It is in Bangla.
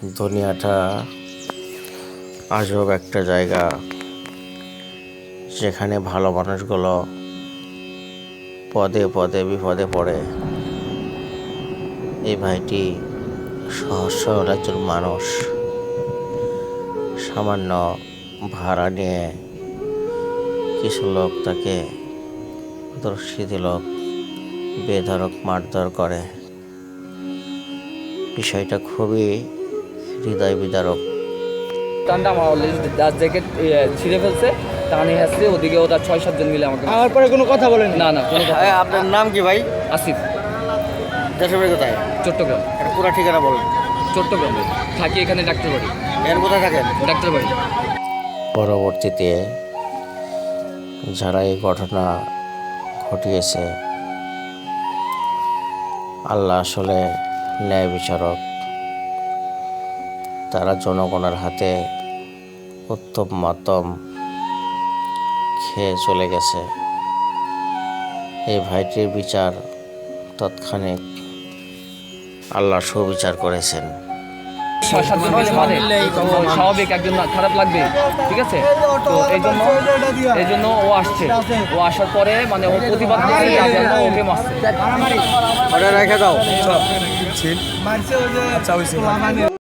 দুনিয়াটা আজব একটা জায়গা, যেখানে ভালো মানুষগুলো পদে পদে বিপদে পড়ে। এই ভাইটি সহজ সরল একজন মানুষ। সামান্য ভাড়া নিয়ে কিছু লোক তাকে দর্শিত লোক বেধরক মারধর করে। বিষয়টা খুবই হৃদয় বিদারক। টানটা আমার অলরেডি দাস জ্যাকেট ছিঁড়ে ফেলছে টানে আসছে ওদিকে ওরা ছয় সাতজন মিলে আমাকে আমার পরে কোনো কথা বলেন? না না কোনো কথা আপনার নাম কি ভাই? আসিফ। দেশের বাড়ি কোথায়? চট্টগ্রাম। একটা পুরা ঠিকানা বলুন। চট্টগ্রামে। থাকি এখানে ডাক্তার বাড়ি। এর কোথায় থাকেন? ডাক্তার বাড়ি। পরবর্তীতে যারা এই ঘটনা ঘটিয়েছে আল্লাহ আসলে ন্যায় বিচারক তারা জনগণের হাতে উত্তম মাতম খেয়ে চলে গেছে। এই ভাইটির বিচার তৎক্ষণিক আল্লাহ সুবিচার করেছেন। স্বাভাবিক একজন খারাপ লাগবে ঠিক আছে? তো এই জন্য এই জন্য ও আসছে। ও আসার পরে মানে ও প্রতিবাদ ওকে মারছে। রেখে দাও। যে